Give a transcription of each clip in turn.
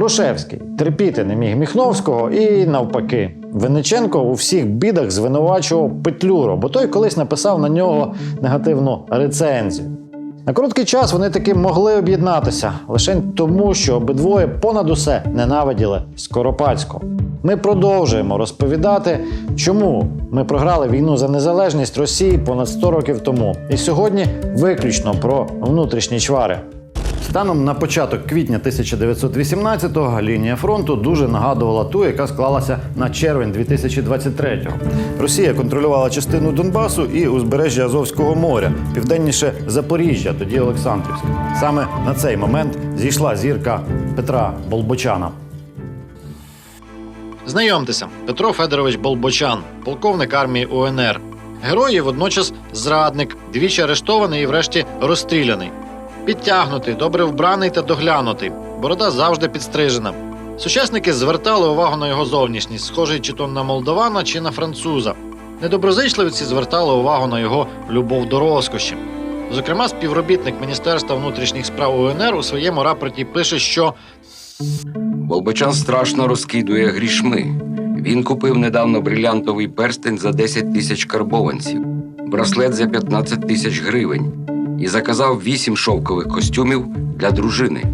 Грушевський терпіти не міг Міхновського і навпаки. Винниченко у всіх бідах звинувачував Петлюру, бо той колись написав на нього негативну рецензію. На короткий час вони таки могли об'єднатися лише тому, що обидвоє понад усе ненавиділи Скоропадського. Ми продовжуємо розповідати, чому ми програли війну за незалежність Росії понад 100 років тому. І сьогодні виключно про внутрішні чвари. Станом на початок квітня 1918-го лінія фронту дуже нагадувала ту, яка склалася на червень 2023-го. Росія контролювала частину Донбасу і узбережжя Азовського моря, південніше Запоріжжя, тоді Олександрівська. Саме на цей момент зійшла зірка Петра Болбочана. Знайомтеся, Петро Федорович Болбочан, полковник армії УНР. Герой і водночас зрадник, двічі арештований і врешті розстріляний. Підтягнутий, добре вбраний та доглянутий. Борода завжди підстрижена. Сучасники звертали увагу на його зовнішність, схожий чи то на молдавана, чи на француза. Недоброзичливці звертали увагу на його любов до розкоші. Зокрема, співробітник Міністерства внутрішніх справ УНР у своєму рапорті пише, що Болбочан страшно розкидує грішми. Він купив недавно брилянтовий перстень за 10 тисяч карбованців, браслет за 15 тисяч гривень і заказав 8 шовкових костюмів для дружини.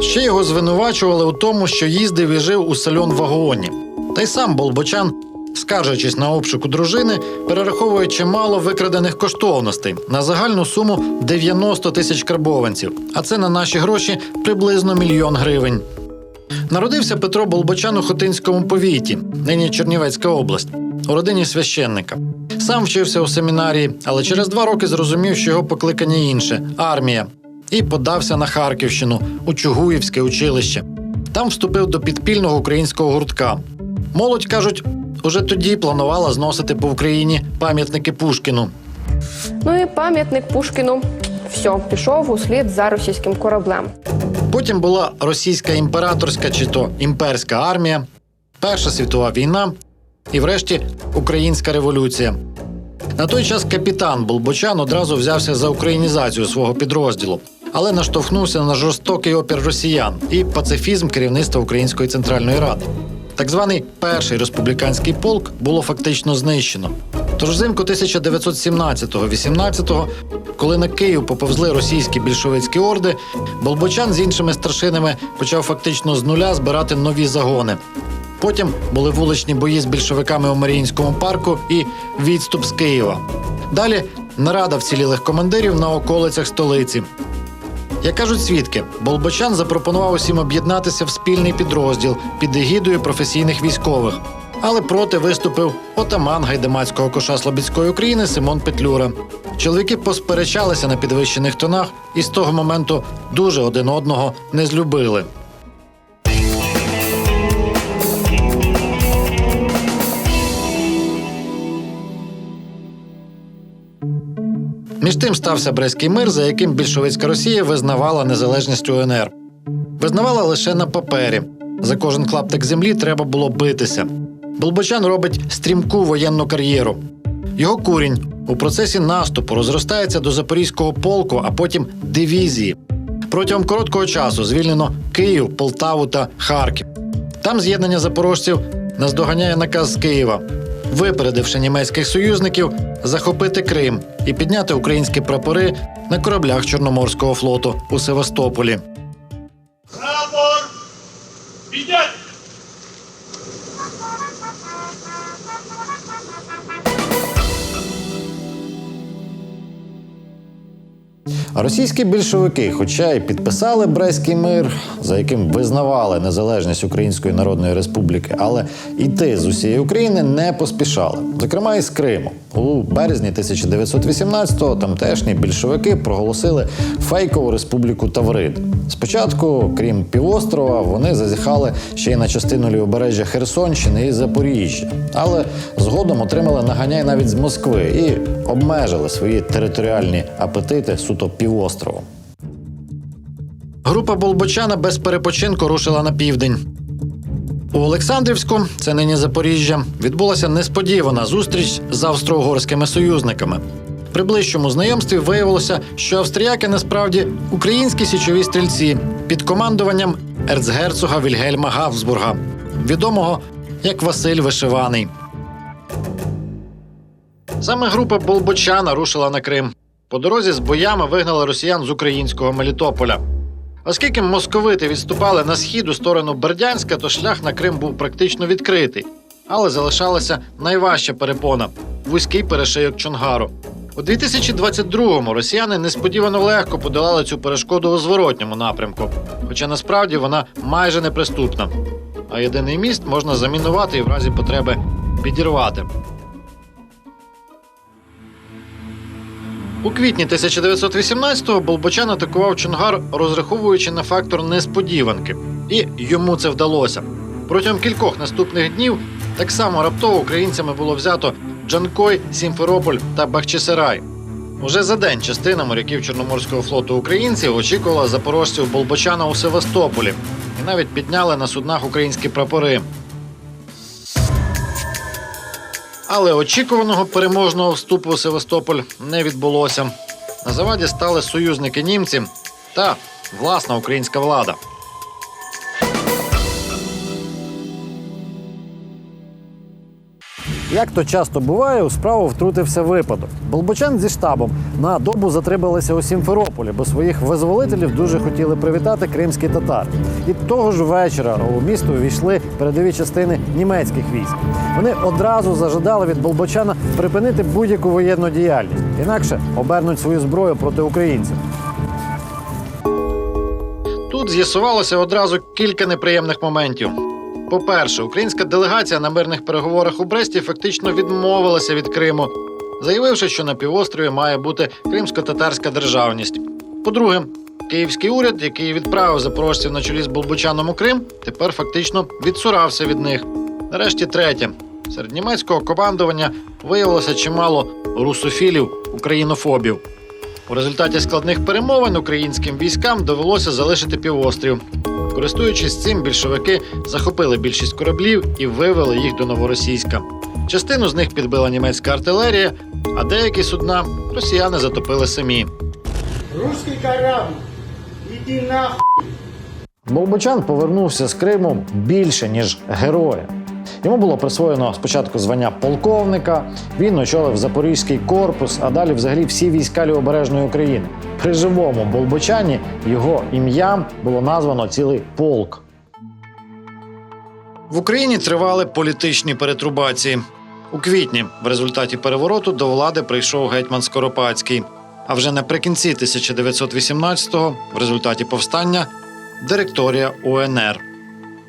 Ще його звинувачували у тому, що їздив і жив у сальон-вагоні. Та й сам Болбочан, скаржачись на обшуку дружини, перераховує чимало викрадених коштовностей на загальну суму 90 тисяч карбованців, а це на наші гроші приблизно мільйон гривень. Народився Петро Болбочан у Хотинському повіті, нині Чернівецька область, у родині священника. Сам вчився у семінарії, але через два роки зрозумів, що його покликання інше армія, і подався на Харківщину у Чугуївське училище. Там вступив до підпільного українського гуртка. Молодь кажуть, уже тоді планувала зносити по Україні пам'ятники Пушкіну. Ну і пам'ятник Пушкіну. Все, пішов услід за російським кораблем. Потім була російська імператорська чи то імперська армія, Перша світова війна і, врешті, Українська революція. На той час капітан Болбочан одразу взявся за українізацію свого підрозділу, але наштовхнувся на жорстокий опір росіян і пацифізм керівництва Української центральної ради. Так званий перший республіканський полк було фактично знищено. Тож взимку 1917-18, коли на Київ поповзли російські більшовицькі орди, Болбочан з іншими старшинами почав фактично з нуля збирати нові загони. Потім були вуличні бої з більшовиками у Маріїнському парку і відступ з Києва. Далі нарада вцілілих командирів на околицях столиці. Як кажуть свідки, Болбочан запропонував усім об'єднатися в спільний підрозділ під егідою професійних військових. Але проти виступив отаман гайдамацького коша Слобідської України Симон Петлюра. Чоловіки посперечалися на підвищених тонах і з того моменту дуже один одного не злюбили. Між тим стався Брестський мир, за яким більшовицька Росія визнавала незалежність УНР. Визнавала лише на папері. За кожен клаптик землі треба було битися. Болбочан робить стрімку воєнну кар'єру. Його курінь у процесі наступу розростається до Запорізького полку, а потім дивізії. Протягом короткого часу звільнено Київ, Полтаву та Харків. Там з'єднання запорожців наздоганяє наказ з Києва, випередивши німецьких союзників захопити Крим і підняти українські прапори на кораблях Чорноморського флоту у Севастополі. Прапор! Підняти! Російські більшовики, хоча й підписали Брестський мир, за яким визнавали незалежність Української Народної Республіки, але йти з усієї України не поспішали, зокрема і з Криму. У березні 1918-го тамтешні більшовики проголосили фейкову республіку Таврид. Спочатку, крім півострова, вони зазіхали ще й на частину лівобережжя Херсонщини і Запоріжжя, але згодом отримали наганяй навіть з Москви і обмежили свої територіальні апетити суто півостровом. Група Болбочана без перепочинку рушила на південь. У Олександрівську, це нині Запоріжжя, відбулася несподівана зустріч з австро-угорськими союзниками. При ближчому знайомстві виявилося, що австріяки насправді українські січові стрільці, під командуванням ерцгерцога Вільгельма Гавсбурга, відомого як Василь Вишиваний. Саме група Болбочана рушила на Крим. По дорозі з боями вигнали росіян з українського Мелітополя. Оскільки московити відступали на схід у сторону Бердянська, то шлях на Крим був практично відкритий, але залишалася найважча перепона вузький перешийок Чонгару. У 2022-му росіяни несподівано легко подолали цю перешкоду у зворотньому напрямку, хоча насправді вона майже неприступна. А єдиний міст можна замінувати і в разі потреби підірвати. У квітні 1918-го Болбочан атакував Чонгар, розраховуючи на фактор несподіванки, і йому це вдалося. Протягом кількох наступних днів так само раптово українцями було взято Джанкой, Сімферополь та Бахчисарай. Уже за день частина моряків Чорноморського флоту українців очікувала запорожців Болбочана у Севастополі і навіть підняли на суднах українські прапори. Але очікуваного переможного вступу у Севастополь не відбулося. На заваді стали союзники німці та власна українська влада. Як то часто буває, у справу втрутився випадок. Болбочан зі штабом на добу затрималися у Сімферополі, бо своїх визволителів дуже хотіли привітати кримські татари. І того ж вечора у місто увійшли передові частини німецьких військ. Вони одразу зажадали від Болбочана припинити будь-яку воєнну діяльність, інакше обернуть свою зброю проти українців. Тут з'ясувалося одразу кілька неприємних моментів. По-перше, українська делегація на мирних переговорах у Бресті фактично відмовилася від Криму, заявивши, що на півострові має бути кримсько-татарська державність. По-друге, київський уряд, який відправив запорожців на чолі з Болбочаном у Крим, тепер фактично відсурався від них. Нарешті третє. Серед німецького командування виявилося чимало русофілів, українофобів. У результаті складних перемовин українським військам довелося залишити півострів. Користуючись цим, більшовики захопили більшість кораблів і вивели їх до новоросійська. Частину з них підбила німецька артилерія, а деякі судна росіяни затопили самі. Русский корабль, иди нахуй. Болбочан повернувся з Криму більше ніж героя. Йому було присвоєно спочатку звання полковника. Він очолив Запорізький корпус, а далі взагалі всі війська Лівобережної України. При живому Болбочані його ім'ям було названо цілий полк. В Україні тривали політичні перетрубації. У квітні, в результаті перевороту, до влади прийшов гетьман Скоропадський. А вже наприкінці 1918-го, в результаті повстання, директорія УНР.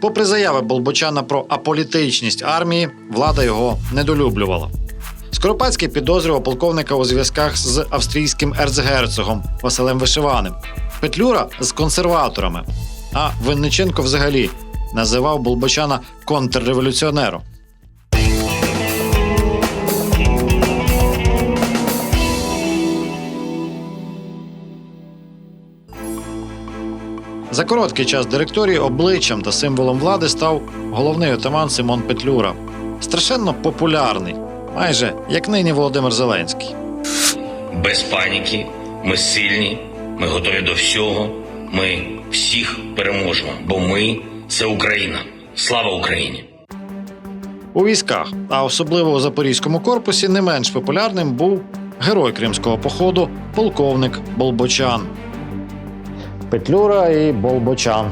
Попри заяви Болбочана про аполітичність армії, влада його недолюблювала. Скоропадський підозрював полковника у зв'язках з австрійським ерцгерцогом Василем Вишиваним, Петлюра з консерваторами, а Винниченко взагалі називав Болбочана контрреволюціонером. За короткий час директорії обличчям та символом влади став головний отаман Симон Петлюра. Страшенно популярний, майже як нині Володимир Зеленський. без паніки. Ми сильні, ми готові до всього. Ми всіх переможемо, бо ми це Україна. Слава Україні! У військах, а особливо у Запорізькому корпусі, не менш популярним був герой кримського походу, полковник Болбочан. Петлюра і Болбочан.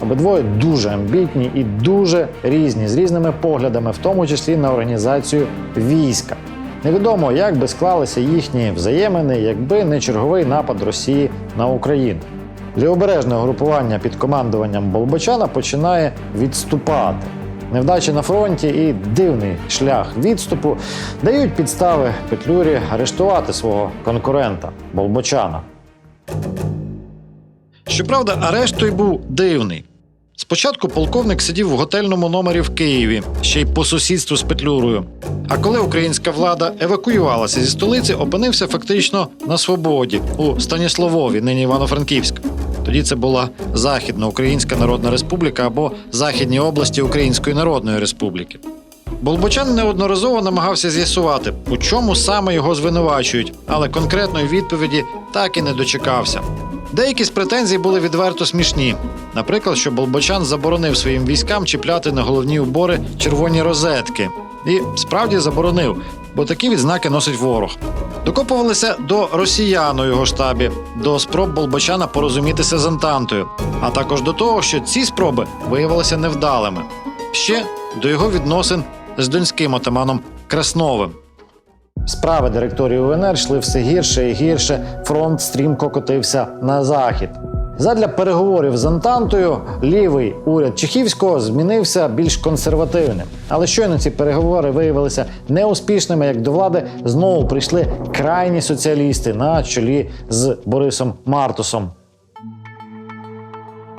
Обидвоє дуже амбітні і дуже різні, з різними поглядами, в тому числі на організацію війська. Невідомо, як би склалися їхні взаємини, якби не черговий напад Росії на Україну. Лівобережне групування під командуванням Болбочана починає відступати. Невдачі на фронті і дивний шлях відступу дають підстави Петлюрі арештувати свого конкурента Болбочана. Щоправда, арешт той був дивний. Спочатку полковник сидів в готельному номері в Києві, ще й по сусідству з Петлюрою. А коли українська влада евакуювалася зі столиці, опинився фактично на свободі у Станіславові, нині Івано-Франківськ. Тоді це була Західна Українська Народна Республіка або Західні області Української Народної Республіки. Болбочан неодноразово намагався з'ясувати, у чому саме його звинувачують, але конкретної відповіді так і не дочекався. Деякі з претензій були відверто смішні. Наприклад, що Болбочан заборонив своїм військам чіпляти на головні убори червоні розетки. І справді заборонив, бо такі відзнаки носить ворог. Докопувалися до росіян у його штабі, до спроб Болбочана порозумітися з Антантою, а також до того, що ці спроби виявилися невдалими. Ще до його відносин з донським отаманом Красновим. Справи директорії УНР йшли все гірше і гірше. Фронт стрімко котився на захід. Задля переговорів з Антантою лівий уряд Чехівського змінився більш консервативним. Але щойно ці переговори виявилися неуспішними, як до влади знову прийшли крайні соціалісти на чолі з Борисом Мартусом.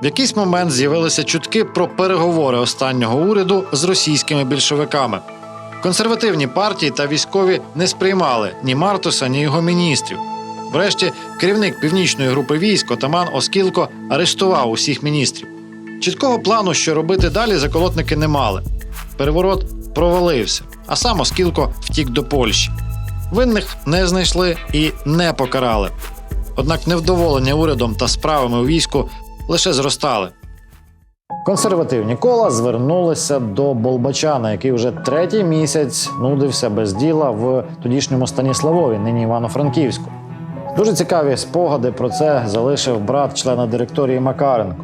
В якийсь момент з'явилися чутки про переговори останнього уряду з російськими більшовиками. Консервативні партії та військові не сприймали ні Мартуса, ні його міністрів. Врешті керівник північної групи військ отаман Оскілко арештував усіх міністрів. Чіткого плану, що робити далі, заколотники не мали. Переворот провалився, а сам Оскілко втік до Польщі. Винних не знайшли і не покарали. Однак невдоволення урядом та справами у війську лише зростали. Консервативні кола звернулися до Болбачана, який вже третій місяць нудився без діла в тодішньому Станіславові, нині Івано-Франківську. Дуже цікаві спогади про це залишив брат члена директорії Макаренко.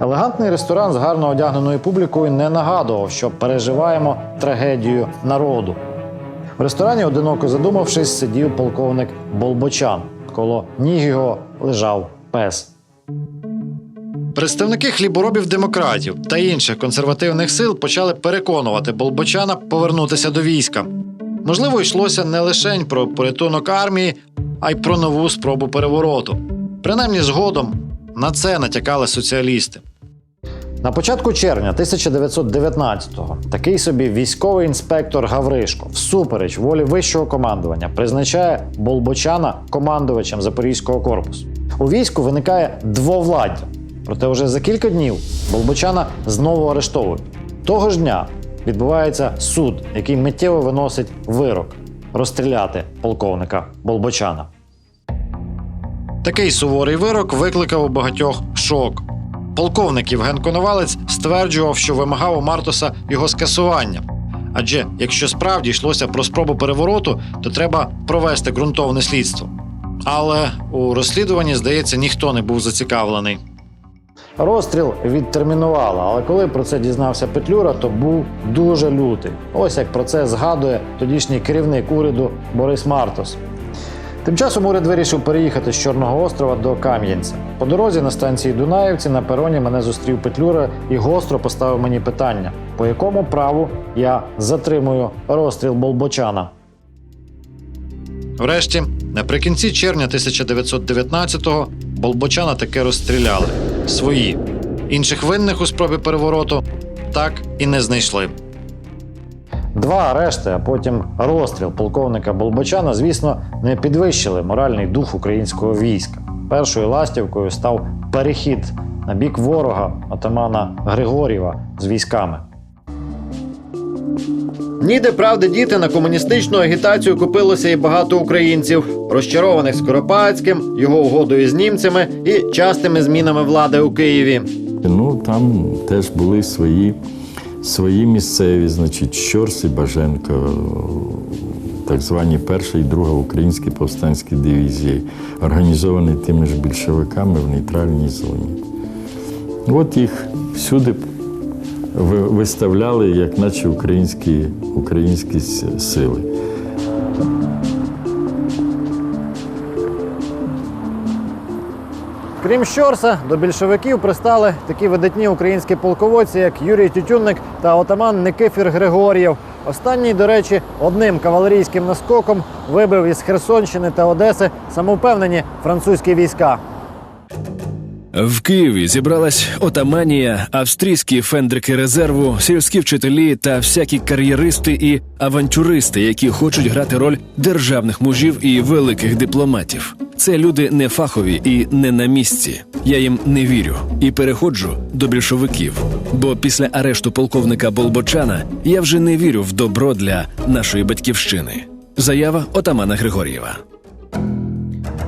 Елегантний ресторан з гарно одягненою публікою не нагадував, що переживаємо трагедію народу. В ресторані, одиноко задумавшись, сидів полковник Болбочан. Коло ніг його лежав пес. Представники хліборобів демократів та інших консервативних сил почали переконувати Болбочана повернутися до війська. Можливо, йшлося не лише про порятунок армії, а й про нову спробу перевороту. Принаймні згодом на це натякали соціалісти. На початку червня 1919-го такий собі військовий інспектор Гавришко, всупереч волі вищого командування, призначає Болбочана командувачем Запорізького корпусу. У війську виникає двовладдя. Проте вже за кілька днів Болбочана знову арештовують. Того ж дня відбувається суд, який миттєво виносить вирок розстріляти полковника Болбочана. Такий суворий вирок викликав у багатьох шок. Полковник Євген Коновалець стверджував, що вимагав у Мартоса його скасування. Адже якщо справді йшлося про спробу перевороту, то треба провести ґрунтовне слідство. Але у розслідуванні, здається, ніхто не був зацікавлений. Розстріл відтермінували, але коли про це дізнався Петлюра, то був дуже лютий. Ось як про це згадує тодішній керівник уряду Борис Мартос. Тим часом уряд вирішив переїхати з Чорного острова до Кам'янця. По дорозі на станції Дунаївці на пероні мене зустрів Петлюра і гостро поставив мені питання, по якому праву я затримую розстріл Болбочана. Врешті, наприкінці червня 1919-го Болбочана таки розстріляли свої. Інших винних у спробі перевороту так і не знайшли. Два арешти, а потім розстріл полковника Болбочана, звісно, не підвищили моральний дух українського війська. Першою ластівкою став перехід на бік ворога отамана Григорєва з військами. Ніде правди діти на комуністичну агітацію купилося і багато українців, розчарованих Скоропадським, його угодою з німцями і частими змінами влади у Києві. Ну, там теж були свої, свої місцеві, значить, Щорс і Баженко, так звані перша і друга українські повстанські дивізії, організовані тими ж більшовиками в нейтральній зоні. От їх всюди виставляли, як наче українські, українські сили. Крім Щорса, до більшовиків пристали такі видатні українські полководці, як Юрій Тютюнник та отаман Никифір Григор'єв. Останній, до речі, одним кавалерійським наскоком вибив із Херсонщини та Одеси самовпевнені французькі війська. В Києві зібралась отаманія, австрійські фендрики резерву, сільські вчителі та всякі кар'єристи і авантюристи, які хочуть грати роль державних мужів і великих дипломатів. Це люди не фахові і не на місці. Я їм не вірю і переходжу до більшовиків. Бо після арешту полковника Болбочана я вже не вірю в добро для нашої батьківщини. Заява отамана Григор'єва.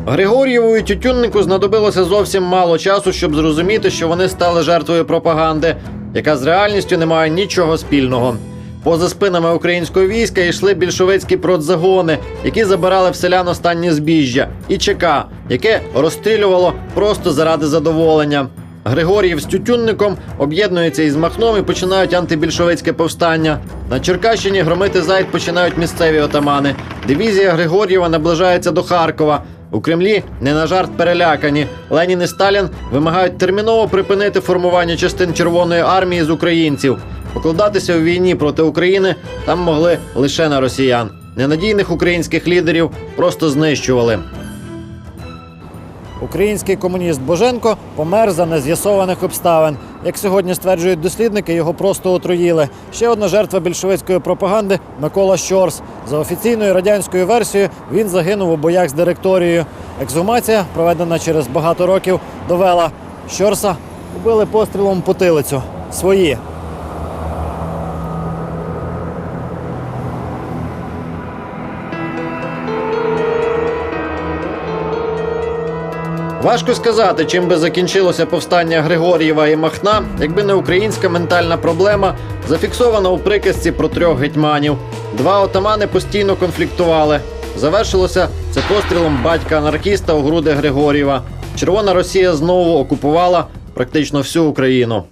Григор'єву і Тютюннику знадобилося зовсім мало часу, щоб зрозуміти, що вони стали жертвою пропаганди, яка з реальністю не має нічого спільного. Поза спинами українського війська йшли більшовицькі продзагони, які забирали в селян останнє збіжжя, і ЧК, яке розстрілювало просто заради задоволення. Григоріїв з Тютюнником об'єднуються із Махном і починають антибільшовицьке повстання. На Черкащині громити зайд починають місцеві отамани. Дивізія Григор'єва наближається до Харкова. У Кремлі не на жарт перелякані. Ленін і Сталін вимагають терміново припинити формування частин Червоної армії з українців. Покладатися у війні проти України там могли лише на росіян. Ненадійних українських лідерів просто знищували. Український комуніст Боженко помер за нез'ясованих обставин. Як сьогодні стверджують дослідники, його просто отруїли. Ще одна жертва більшовицької пропаганди Микола Щорс. За офіційною радянською версією він загинув у боях з директорією. Ексгумація, проведена через багато років, довела Щорса убили пострілом потилицю. Свої. Важко сказати, чим би закінчилося повстання Григор'єва і Махна, якби не українська ментальна проблема, зафіксована у приказці про трьох гетьманів. Два отамани постійно конфліктували. Завершилося це пострілом батька анархіста у груди Григор'єва. Червона Росія знову окупувала практично всю Україну.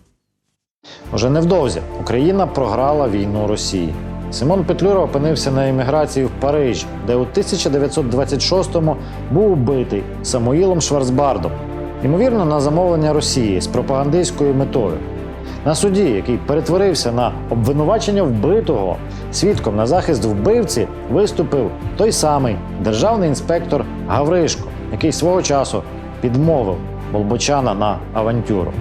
Уже невдовзі Україна програла війну Росії. Симон Петлюра опинився на еміграції в Парижі, де у 1926-му був убитий Самуїлом Шварцбардом, ймовірно, на замовлення Росії з пропагандистською метою. На суді, який перетворився на обвинувачення вбитого, свідком на захист вбивці виступив той самий державний інспектор Гавришко, який свого часу підмовив Болбочана на авантюру.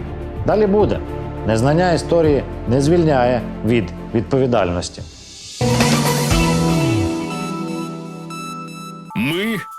Далі буде. Незнання історії не звільняє від відповідальності.